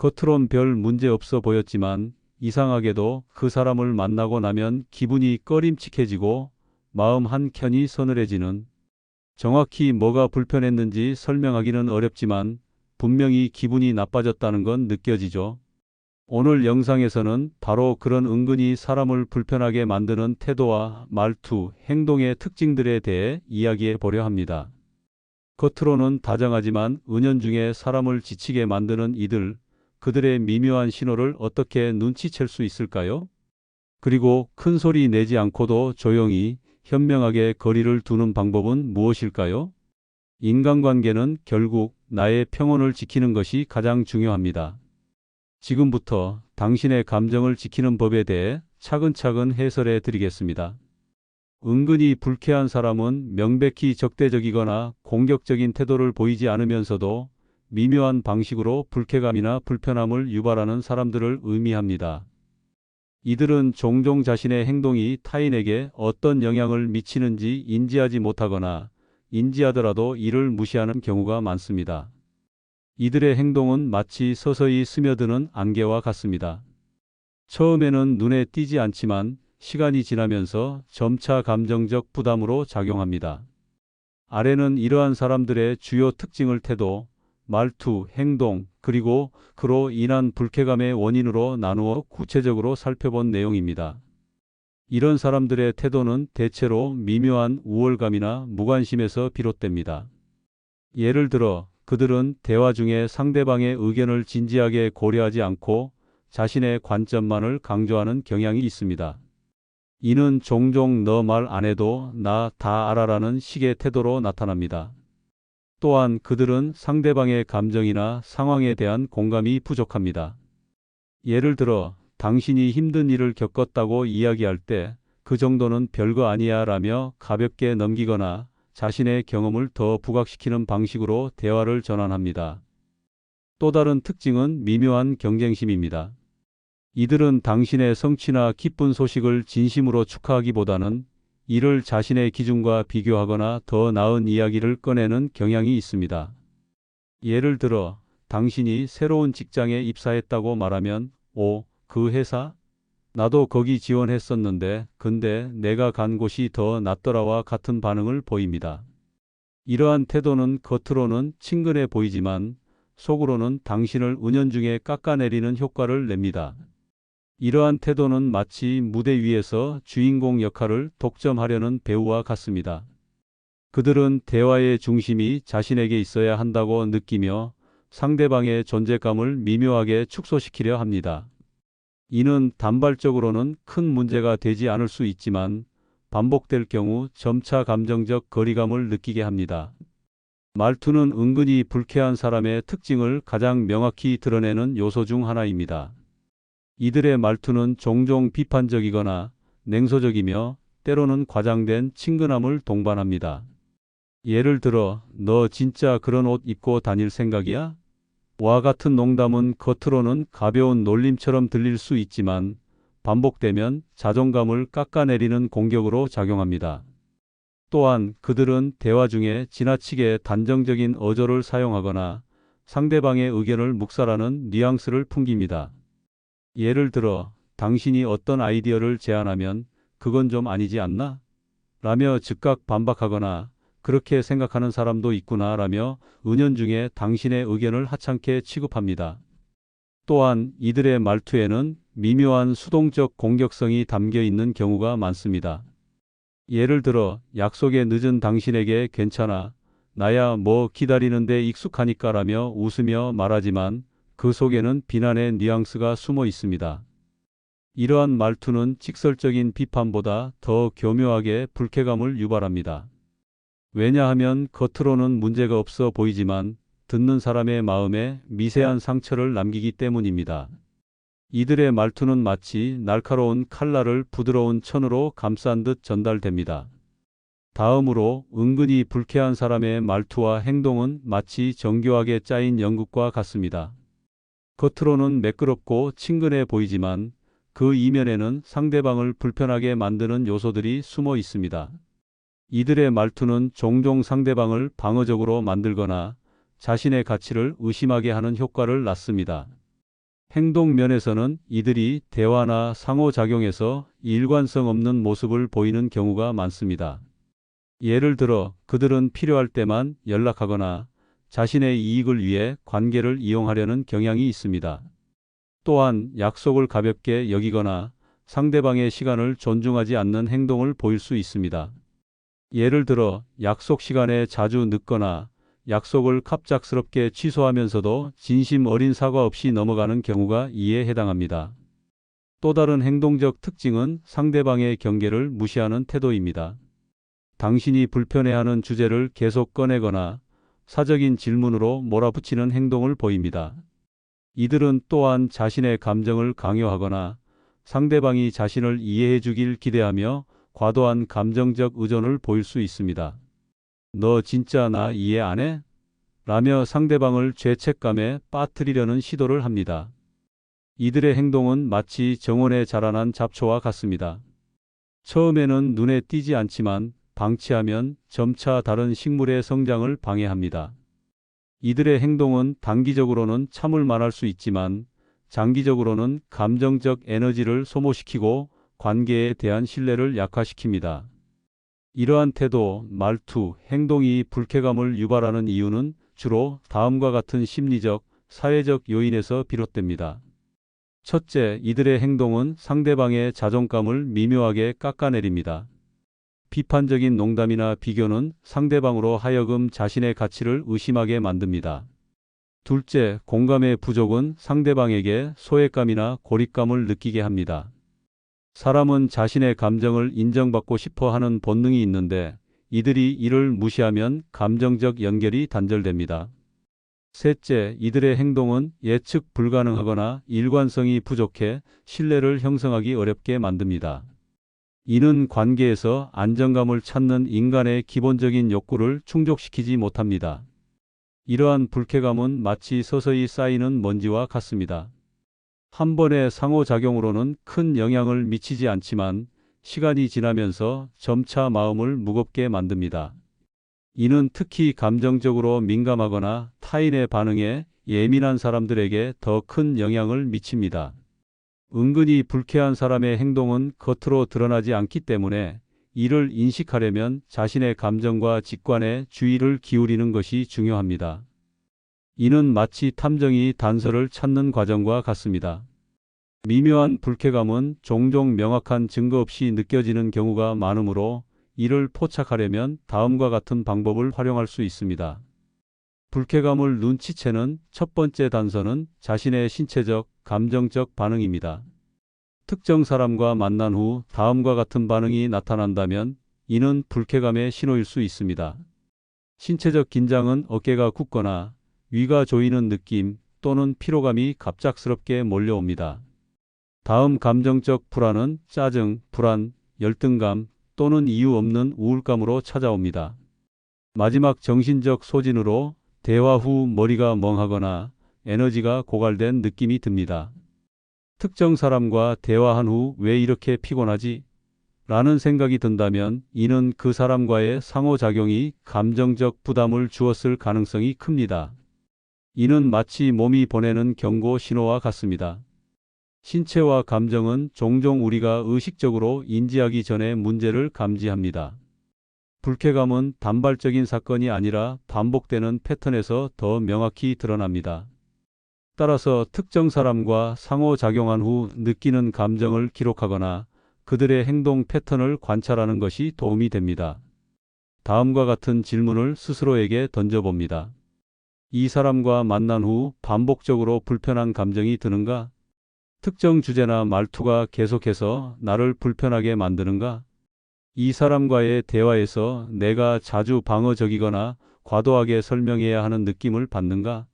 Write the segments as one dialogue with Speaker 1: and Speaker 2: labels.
Speaker 1: 겉으론 별 문제 없어 보였지만 이상하게도 그 사람을 만나고 나면 기분이 꺼림칙해지고 마음 한 켠이 서늘해지는 정확히 뭐가 불편했는지 설명하기는 어렵지만 분명히 기분이 나빠졌다는 건 느껴지죠. 오늘 영상에서는 바로 그런 은근히 사람을 불편하게 만드는 태도와 말투, 행동의 특징들에 대해 이야기해 보려 합니다. 겉으로는 다정하지만 은연중에 사람을 지치게 만드는 이들, 그들의 미묘한 신호를 어떻게 눈치챌 수 있을까요? 그리고 큰 소리 내지 않고도 조용히 현명하게 거리를 두는 방법은 무엇일까요? 인간관계는 결국 나의 평온을 지키는 것이 가장 중요합니다. 지금부터 당신의 감정을 지키는 법에 대해 차근차근 해설해 드리겠습니다. 은근히 불쾌한 사람은 명백히 적대적이거나 공격적인 태도를 보이지 않으면서도 미묘한 방식으로 불쾌감이나 불편함을 유발하는 사람들을 의미합니다. 이들은 종종 자신의 행동이 타인에게 어떤 영향을 미치는지 인지하지 못하거나 인지하더라도 이를 무시하는 경우가 많습니다. 이들의 행동은 마치 서서히 스며드는 안개와 같습니다. 처음에는 눈에 띄지 않지만 시간이 지나면서 점차 감정적 부담으로 작용합니다. 아래는 이러한 사람들의 주요 특징을 태도, 말투, 행동, 그리고 그로 인한 불쾌감의 원인으로 나누어 구체적으로 살펴본 내용입니다. 이런 사람들의 태도는 대체로 미묘한 우월감이나 무관심에서 비롯됩니다. 예를 들어 그들은 대화 중에 상대방의 의견을 진지하게 고려하지 않고 자신의 관점만을 강조하는 경향이 있습니다. 이는 종종 너 말 안 해도 나 다 알아라는 식의 태도로 나타납니다. 또한 그들은 상대방의 감정이나 상황에 대한 공감이 부족합니다. 예를 들어 당신이 힘든 일을 겪었다고 이야기할 때 그 정도는 별거 아니야 라며 가볍게 넘기거나 자신의 경험을 더 부각시키는 방식으로 대화를 전환합니다. 또 다른 특징은 미묘한 경쟁심입니다. 이들은 당신의 성취나 기쁜 소식을 진심으로 축하하기보다는 이를 자신의 기준과 비교하거나 더 나은 이야기를 꺼내는 경향이 있습니다. 예를 들어 당신이 새로운 직장에 입사했다고 말하면 오, 그 회사? 나도 거기 지원했었는데 근데 내가 간 곳이 더 낫더라와 같은 반응을 보입니다. 이러한 태도는 겉으로는 친근해 보이지만 속으로는 당신을 은연중에 깎아내리는 효과를 냅니다. 이러한 태도는 마치 무대 위에서 주인공 역할을 독점하려는 배우와 같습니다. 그들은 대화의 중심이 자신에게 있어야 한다고 느끼며 상대방의 존재감을 미묘하게 축소시키려 합니다. 이는 단발적으로는 큰 문제가 되지 않을 수 있지만 반복될 경우 점차 감정적 거리감을 느끼게 합니다. 말투는 은근히 불쾌한 사람의 특징을 가장 명확히 드러내는 요소 중 하나입니다. 이들의 말투는 종종 비판적이거나 냉소적이며 때로는 과장된 친근함을 동반합니다. 예를 들어, 너 진짜 그런 옷 입고 다닐 생각이야? 와 같은 농담은 겉으로는 가벼운 놀림처럼 들릴 수 있지만 반복되면 자존감을 깎아내리는 공격으로 작용합니다. 또한 그들은 대화 중에 지나치게 단정적인 어조를 사용하거나 상대방의 의견을 묵살하는 뉘앙스를 풍깁니다. 예를 들어 당신이 어떤 아이디어를 제안하면 그건 좀 아니지 않나? 라며 즉각 반박하거나 그렇게 생각하는 사람도 있구나 라며 은연중에 당신의 의견을 하찮게 취급합니다. 또한 이들의 말투에는 미묘한 수동적 공격성이 담겨 있는 경우가 많습니다. 예를 들어 약속에 늦은 당신에게 괜찮아 나야 뭐 기다리는데 익숙하니까 라며 웃으며 말하지만 그 속에는 비난의 뉘앙스가 숨어 있습니다. 이러한 말투는 직설적인 비판보다 더 교묘하게 불쾌감을 유발합니다. 왜냐하면 겉으로는 문제가 없어 보이지만 듣는 사람의 마음에 미세한 상처를 남기기 때문입니다. 이들의 말투는 마치 날카로운 칼날을 부드러운 천으로 감싼 듯 전달됩니다. 다음으로 은근히 불쾌한 사람의 말투와 행동은 마치 정교하게 짜인 연극과 같습니다. 겉으로는 매끄럽고 친근해 보이지만 그 이면에는 상대방을 불편하게 만드는 요소들이 숨어 있습니다. 이들의 말투는 종종 상대방을 방어적으로 만들거나 자신의 가치를 의심하게 하는 효과를 낳습니다. 행동 면에서는 이들이 대화나 상호작용에서 일관성 없는 모습을 보이는 경우가 많습니다. 예를 들어 그들은 필요할 때만 연락하거나 자신의 이익을 위해 관계를 이용하려는 경향이 있습니다. 또한 약속을 가볍게 여기거나 상대방의 시간을 존중하지 않는 행동을 보일 수 있습니다. 예를 들어 약속 시간에 자주 늦거나 약속을 갑작스럽게 취소하면서도 진심 어린 사과 없이 넘어가는 경우가 이에 해당합니다. 또 다른 행동적 특징은 상대방의 경계를 무시하는 태도입니다. 당신이 불편해하는 주제를 계속 꺼내거나 사적인 질문으로 몰아붙이는 행동을 보입니다. 이들은 또한 자신의 감정을 강요하거나 상대방이 자신을 이해해 주길 기대하며 과도한 감정적 의존을 보일 수 있습니다. 너 진짜 나 이해 안 해? 라며 상대방을 죄책감에 빠뜨리려는 시도를 합니다. 이들의 행동은 마치 정원에 자라난 잡초와 같습니다. 처음에는 눈에 띄지 않지만 방치하면 점차 다른 식물의 성장을 방해합니다. 이들의 행동은 단기적으로는 참을 만할 수 있지만 장기적으로는 감정적 에너지를 소모시키고 관계에 대한 신뢰를 약화시킵니다. 이러한 태도, 말투, 행동이 불쾌감을 유발하는 이유는 주로 다음과 같은 심리적, 사회적 요인에서 비롯됩니다. 첫째, 이들의 행동은 상대방의 자존감을 미묘하게 깎아내립니다. 비판적인 농담이나 비교는 상대방으로 하여금 자신의 가치를 의심하게 만듭니다. 둘째, 공감의 부족은 상대방에게 소외감이나 고립감을 느끼게 합니다. 사람은 자신의 감정을 인정받고 싶어 하는 본능이 있는데 이들이 이를 무시하면 감정적 연결이 단절됩니다. 셋째, 이들의 행동은 예측 불가능하거나 일관성이 부족해 신뢰를 형성하기 어렵게 만듭니다. 이는 관계에서 안정감을 찾는 인간의 기본적인 욕구를 충족시키지 못합니다. 이러한 불쾌감은 마치 서서히 쌓이는 먼지와 같습니다. 한 번의 상호작용으로는 큰 영향을 미치지 않지만 시간이 지나면서 점차 마음을 무겁게 만듭니다. 이는 특히 감정적으로 민감하거나 타인의 반응에 예민한 사람들에게 더 큰 영향을 미칩니다. 은근히 불쾌한 사람의 행동은 겉으로 드러나지 않기 때문에 이를 인식하려면 자신의 감정과 직관에 주의를 기울이는 것이 중요합니다. 이는 마치 탐정이 단서를 찾는 과정과 같습니다. 미묘한 불쾌감은 종종 명확한 증거 없이 느껴지는 경우가 많으므로 이를 포착하려면 다음과 같은 방법을 활용할 수 있습니다. 불쾌감을 눈치채는 첫 번째 단서는 자신의 신체적, 감정적 반응입니다. 특정 사람과 만난 후 다음과 같은 반응이 나타난다면 이는 불쾌감의 신호일 수 있습니다. 신체적 긴장은 어깨가 굳거나 위가 조이는 느낌 또는 피로감이 갑작스럽게 몰려옵니다. 다음 감정적 불안은 짜증, 불안, 열등감 또는 이유 없는 우울감으로 찾아옵니다. 마지막 정신적 소진으로 대화 후 머리가 멍하거나 에너지가 고갈된 느낌이 듭니다. 특정 사람과 대화한 후 왜 이렇게 피곤하지? 라는 생각이 든다면 이는 그 사람과의 상호작용이 감정적 부담을 주었을 가능성이 큽니다. 이는 마치 몸이 보내는 경고 신호와 같습니다. 신체와 감정은 종종 우리가 의식적으로 인지하기 전에 문제를 감지합니다. 불쾌감은 단발적인 사건이 아니라 반복되는 패턴에서 더 명확히 드러납니다. 따라서 특정 사람과 상호작용한 후 느끼는 감정을 기록하거나 그들의 행동 패턴을 관찰하는 것이 도움이 됩니다. 다음과 같은 질문을 스스로에게 던져봅니다. 이 사람과 만난 후 반복적으로 불편한 감정이 드는가? 특정 주제나 말투가 계속해서 나를 불편하게 만드는가? 이 사람과의 대화에서 내가 자주 방어적이거나 과도하게 설명해야 하는 느낌을 받는가?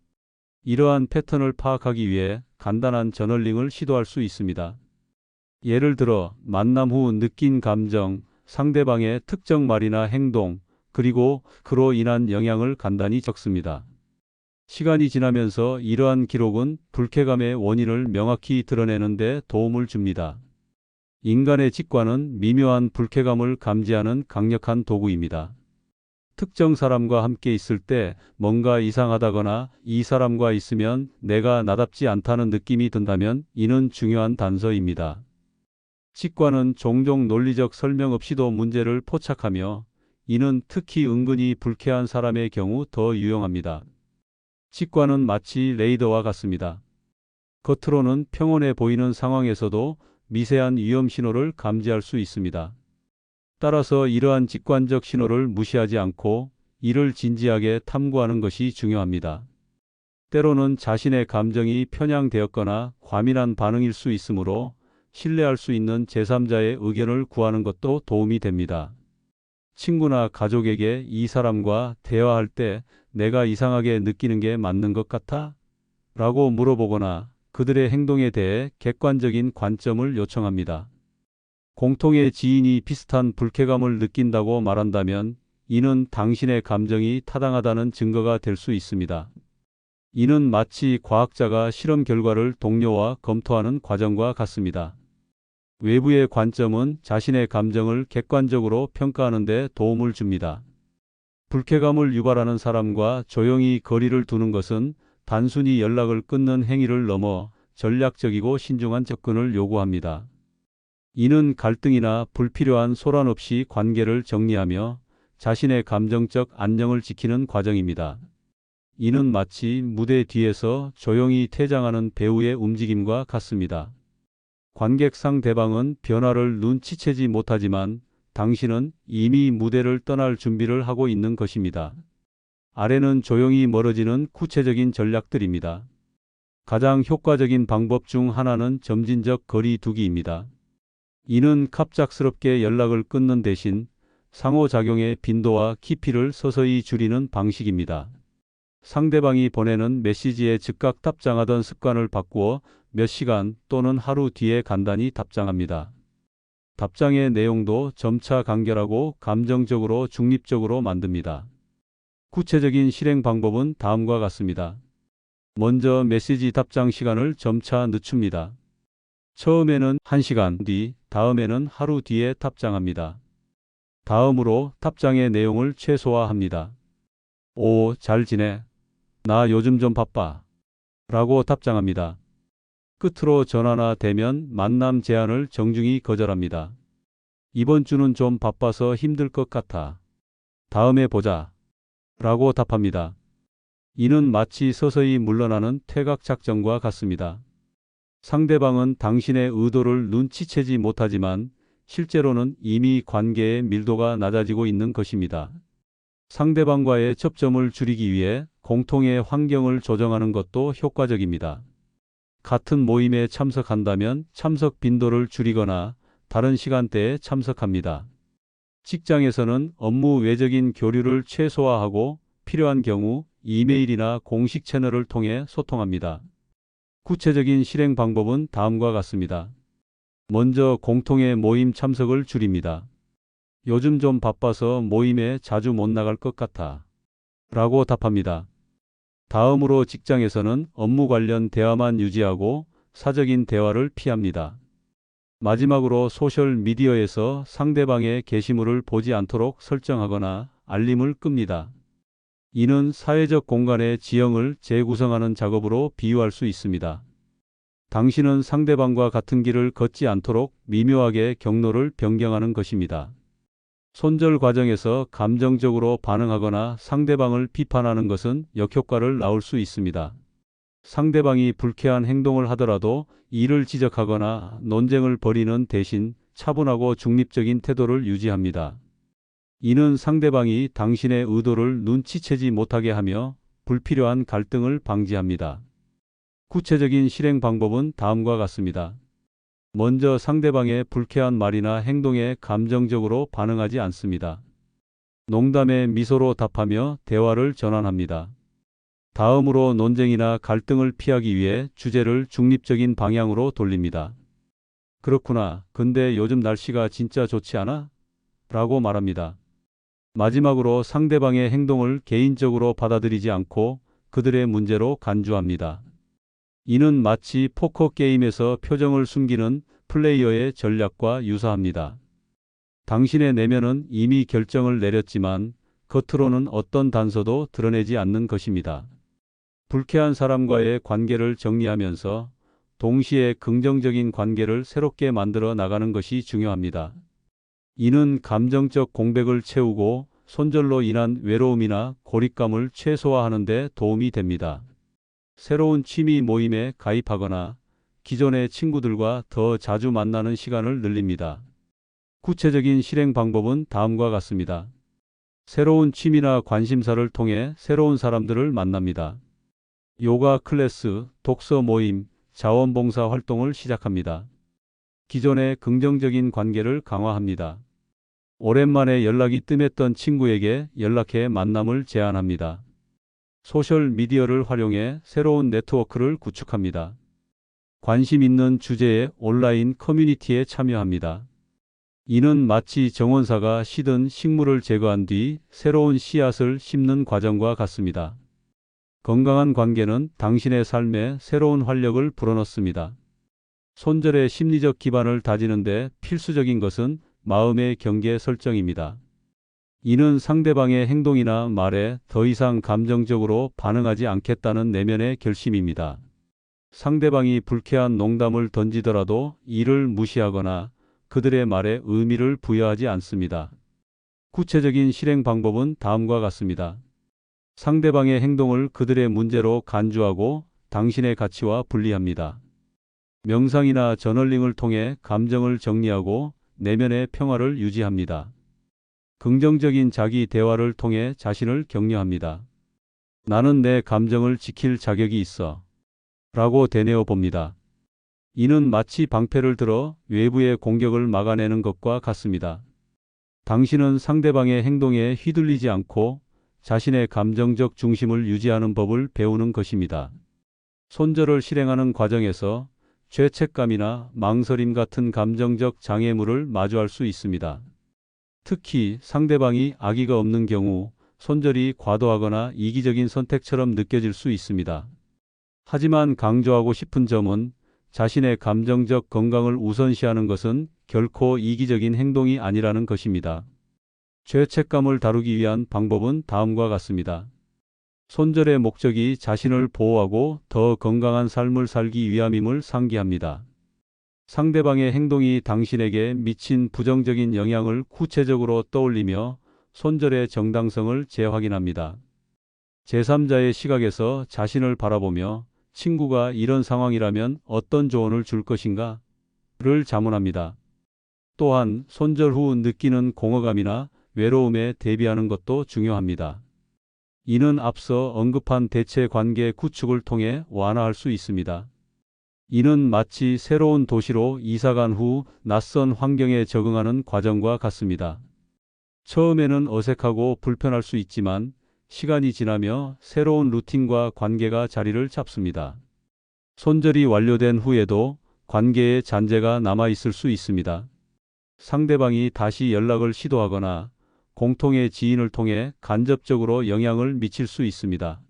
Speaker 1: 이러한 패턴을 파악하기 위해 간단한 저널링을 시도할 수 있습니다. 예를 들어 만남 후 느낀 감정, 상대방의 특정 말이나 행동, 그리고 그로 인한 영향을 간단히 적습니다. 시간이 지나면서 이러한 기록은 불쾌감의 원인을 명확히 드러내는 데 도움을 줍니다. 인간의 직관은 미묘한 불쾌감을 감지하는 강력한 도구입니다. 특정 사람과 함께 있을 때 뭔가 이상하다거나 이 사람과 있으면 내가 나답지 않다는 느낌이 든다면 이는 중요한 단서입니다. 치과는 종종 논리적 설명 없이도 문제를 포착하며 이는 특히 은근히 불쾌한 사람의 경우 더 유용합니다. 치과는 마치 레이더와 같습니다. 겉으로는 평온해 보이는 상황에서도 미세한 위험 신호를 감지할 수 있습니다. 따라서 이러한 직관적 신호를 무시하지 않고 이를 진지하게 탐구하는 것이 중요합니다. 때로는 자신의 감정이 편향되었거나 과민한 반응일 수 있으므로 신뢰할 수 있는 제3자의 의견을 구하는 것도 도움이 됩니다. 친구나 가족에게 이 사람과 대화할 때 내가 이상하게 느끼는 게 맞는 것 같아? 라고 물어보거나 그들의 행동에 대해 객관적인 관점을 요청합니다. 공통의 지인이 비슷한 불쾌감을 느낀다고 말한다면 이는 당신의 감정이 타당하다는 증거가 될 수 있습니다. 이는 마치 과학자가 실험 결과를 동료와 검토하는 과정과 같습니다. 외부의 관점은 자신의 감정을 객관적으로 평가하는 데 도움을 줍니다. 불쾌감을 유발하는 사람과 조용히 거리를 두는 것은 단순히 연락을 끊는 행위를 넘어 전략적이고 신중한 접근을 요구합니다. 이는 갈등이나 불필요한 소란 없이 관계를 정리하며 자신의 감정적 안정을 지키는 과정입니다. 이는 마치 무대 뒤에서 조용히 퇴장하는 배우의 움직임과 같습니다. 관객 상 대방은 변화를 눈치채지 못하지만 당신은 이미 무대를 떠날 준비를 하고 있는 것입니다. 아래는 조용히 멀어지는 구체적인 전략들입니다. 가장 효과적인 방법 중 하나는 점진적 거리 두기입니다. 이는 갑작스럽게 연락을 끊는 대신 상호작용의 빈도와 깊이를 서서히 줄이는 방식입니다. 상대방이 보내는 메시지에 즉각 답장하던 습관을 바꾸어 몇 시간 또는 하루 뒤에 간단히 답장합니다. 답장의 내용도 점차 간결하고 감정적으로 중립적으로 만듭니다. 구체적인 실행 방법은 다음과 같습니다. 먼저 메시지 답장 시간을 점차 늦춥니다. 처음에는 1시간 뒤, 다음에는 하루 뒤에 답장합니다. 다음으로 답장의 내용을 최소화합니다. 오, 잘 지내. 나 요즘 좀 바빠. 라고 답장합니다. 끝으로 전화나 대면 만남 제안을 정중히 거절합니다. 이번 주는 좀 바빠서 힘들 것 같아. 다음에 보자. 라고 답합니다. 이는 마치 서서히 물러나는 퇴각 작전과 같습니다. 상대방은 당신의 의도를 눈치채지 못하지만 실제로는 이미 관계의 밀도가 낮아지고 있는 것입니다. 상대방과의 접점을 줄이기 위해 공통의 환경을 조정하는 것도 효과적입니다. 같은 모임에 참석한다면 참석 빈도를 줄이거나 다른 시간대에 참석합니다. 직장에서는 업무 외적인 교류를 최소화하고 필요한 경우 이메일이나 공식 채널을 통해 소통합니다. 구체적인 실행 방법은 다음과 같습니다. 먼저 공통의 모임 참석을 줄입니다. 요즘 좀 바빠서 모임에 자주 못 나갈 것 같아. 라고 답합니다. 다음으로 직장에서는 업무 관련 대화만 유지하고 사적인 대화를 피합니다. 마지막으로 소셜 미디어에서 상대방의 게시물을 보지 않도록 설정하거나 알림을 끕니다. 이는 사회적 공간의 지형을 재구성하는 작업으로 비유할 수 있습니다. 당신은 상대방과 같은 길을 걷지 않도록 미묘하게 경로를 변경하는 것입니다. 손절 과정에서 감정적으로 반응하거나 상대방을 비판하는 것은 역효과를 낳을 수 있습니다. 상대방이 불쾌한 행동을 하더라도 이를 지적하거나 논쟁을 벌이는 대신 차분하고 중립적인 태도를 유지합니다. 이는 상대방이 당신의 의도를 눈치채지 못하게 하며 불필요한 갈등을 방지합니다. 구체적인 실행 방법은 다음과 같습니다. 먼저 상대방의 불쾌한 말이나 행동에 감정적으로 반응하지 않습니다. 농담에 미소로 답하며 대화를 전환합니다. 다음으로 논쟁이나 갈등을 피하기 위해 주제를 중립적인 방향으로 돌립니다. 그렇구나. 근데 요즘 날씨가 진짜 좋지 않아? 라고 말합니다. 마지막으로 상대방의 행동을 개인적으로 받아들이지 않고 그들의 문제로 간주합니다. 이는 마치 포커 게임에서 표정을 숨기는 플레이어의 전략과 유사합니다. 당신의 내면은 이미 결정을 내렸지만 겉으로는 어떤 단서도 드러내지 않는 것입니다. 불쾌한 사람과의 관계를 정리하면서 동시에 긍정적인 관계를 새롭게 만들어 나가는 것이 중요합니다. 이는 감정적 공백을 채우고 손절로 인한 외로움이나 고립감을 최소화하는 데 도움이 됩니다. 새로운 취미 모임에 가입하거나 기존의 친구들과 더 자주 만나는 시간을 늘립니다. 구체적인 실행 방법은 다음과 같습니다. 새로운 취미나 관심사를 통해 새로운 사람들을 만납니다. 요가 클래스, 독서 모임, 자원봉사 활동을 시작합니다. 기존의 긍정적인 관계를 강화합니다. 오랜만에 연락이 뜸했던 친구에게 연락해 만남을 제안합니다. 소셜 미디어를 활용해 새로운 네트워크를 구축합니다. 관심 있는 주제의 온라인 커뮤니티에 참여합니다. 이는 마치 정원사가 시든 식물을 제거한 뒤 새로운 씨앗을 심는 과정과 같습니다. 건강한 관계는 당신의 삶에 새로운 활력을 불어넣습니다. 손절의 심리적 기반을 다지는데 필수적인 것은 마음의 경계 설정입니다. 이는 상대방의 행동이나 말에 더 이상 감정적으로 반응하지 않겠다는 내면의 결심입니다. 상대방이 불쾌한 농담을 던지더라도 이를 무시하거나 그들의 말에 의미를 부여하지 않습니다. 구체적인 실행 방법은 다음과 같습니다. 상대방의 행동을 그들의 문제로 간주하고 당신의 가치와 분리합니다. 명상이나 저널링을 통해 감정을 정리하고 내면의 평화를 유지합니다. 긍정적인 자기 대화를 통해 자신을 격려합니다. 나는 내 감정을 지킬 자격이 있어. 라고 되뇌어 봅니다. 이는 마치 방패를 들어 외부의 공격을 막아내는 것과 같습니다. 당신은 상대방의 행동에 휘둘리지 않고 자신의 감정적 중심을 유지하는 법을 배우는 것입니다. 손절을 실행하는 과정에서 죄책감이나 망설임 같은 감정적 장애물을 마주할 수 있습니다. 특히 상대방이 악의가 없는 경우 손절이 과도하거나 이기적인 선택처럼 느껴질 수 있습니다. 하지만 강조하고 싶은 점은 자신의 감정적 건강을 우선시하는 것은 결코 이기적인 행동이 아니라는 것입니다. 죄책감을 다루기 위한 방법은 다음과 같습니다. 손절의 목적이 자신을 보호하고 더 건강한 삶을 살기 위함임을 상기합니다. 상대방의 행동이 당신에게 미친 부정적인 영향을 구체적으로 떠올리며 손절의 정당성을 재확인합니다. 제3자의 시각에서 자신을 바라보며 친구가 이런 상황이라면 어떤 조언을 줄 것인가? 를 자문합니다. 또한 손절 후 느끼는 공허감이나 외로움에 대비하는 것도 중요합니다. 이는 앞서 언급한 대체 관계 구축을 통해 완화할 수 있습니다. 이는 마치 새로운 도시로 이사간 후 낯선 환경에 적응하는 과정과 같습니다. 처음에는 어색하고 불편할 수 있지만 시간이 지나며 새로운 루틴과 관계가 자리를 잡습니다. 손절이 완료된 후에도 관계에 잔재가 남아 있을 수 있습니다. 상대방이 다시 연락을 시도하거나 공통의 지인을 통해 간접적으로 영향을 미칠 수 있습니다.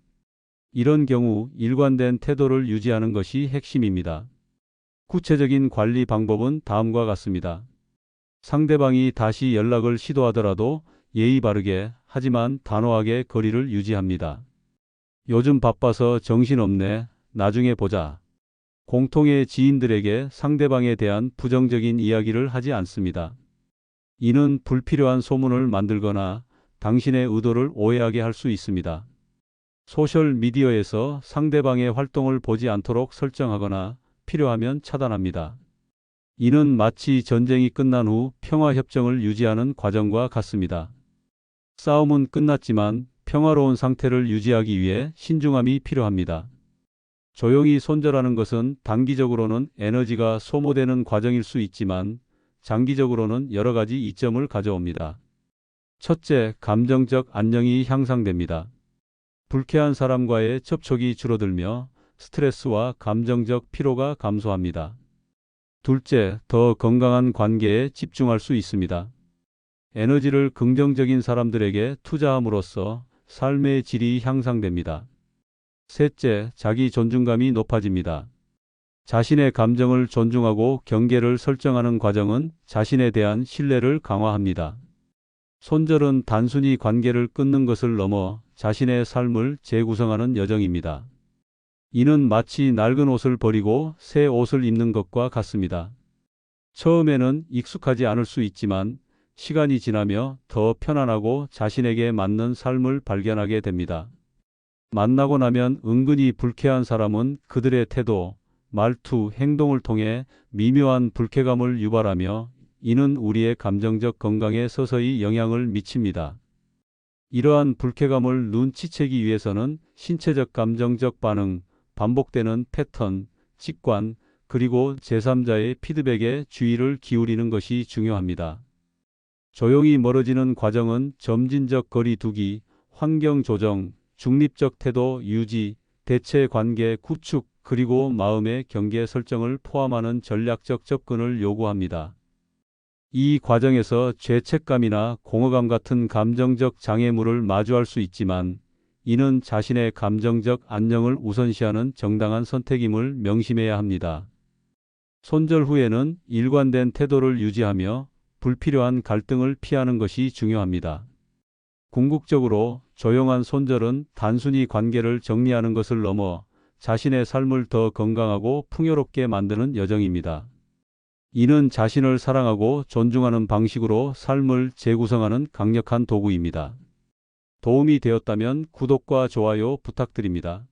Speaker 1: 이런 경우 일관된 태도를 유지하는 것이 핵심입니다. 구체적인 관리 방법은 다음과 같습니다. 상대방이 다시 연락을 시도하더라도 예의 바르게 하지만 단호하게 거리를 유지합니다. 요즘 바빠서 정신없네. 나중에 보자. 공통의 지인들에게 상대방에 대한 부정적인 이야기를 하지 않습니다. 이는 불필요한 소문을 만들거나 당신의 의도를 오해하게 할 수 있습니다. 소셜 미디어에서 상대방의 활동을 보지 않도록 설정하거나 필요하면 차단합니다. 이는 마치 전쟁이 끝난 후 평화협정을 유지하는 과정과 같습니다. 싸움은 끝났지만 평화로운 상태를 유지하기 위해 신중함이 필요합니다. 조용히 손절하는 것은 단기적으로는 에너지가 소모되는 과정일 수 있지만 장기적으로는 여러 가지 이점을 가져옵니다. 첫째, 감정적 안정이 향상됩니다. 불쾌한 사람과의 접촉이 줄어들며 스트레스와 감정적 피로가 감소합니다. 둘째, 더 건강한 관계에 집중할 수 있습니다. 에너지를 긍정적인 사람들에게 투자함으로써 삶의 질이 향상됩니다. 셋째, 자기 존중감이 높아집니다. 자신의 감정을 존중하고 경계를 설정하는 과정은 자신에 대한 신뢰를 강화합니다. 손절은 단순히 관계를 끊는 것을 넘어 자신의 삶을 재구성하는 여정입니다. 이는 마치 낡은 옷을 버리고 새 옷을 입는 것과 같습니다. 처음에는 익숙하지 않을 수 있지만 시간이 지나며 더 편안하고 자신에게 맞는 삶을 발견하게 됩니다. 만나고 나면 은근히 불쾌한 사람은 그들의 태도, 말투, 행동을 통해 미묘한 불쾌감을 유발하며 이는 우리의 감정적 건강에 서서히 영향을 미칩니다. 이러한 불쾌감을 눈치채기 위해서는 신체적 감정적 반응, 반복되는 패턴, 직관, 그리고 제3자의 피드백에 주의를 기울이는 것이 중요합니다. 조용히 멀어지는 과정은 점진적 거리 두기, 환경 조정, 중립적 태도 유지, 대체 관계 구축, 그리고 마음의 경계 설정을 포함하는 전략적 접근을 요구합니다. 이 과정에서 죄책감이나 공허감 같은 감정적 장애물을 마주할 수 있지만 이는 자신의 감정적 안녕을 우선시하는 정당한 선택임을 명심해야 합니다. 손절 후에는 일관된 태도를 유지하며 불필요한 갈등을 피하는 것이 중요합니다. 궁극적으로 조용한 손절은 단순히 관계를 정리하는 것을 넘어 자신의 삶을 더 건강하고 풍요롭게 만드는 여정입니다. 이는 자신을 사랑하고 존중하는 방식으로 삶을 재구성하는 강력한 도구입니다. 도움이 되었다면 구독과 좋아요 부탁드립니다.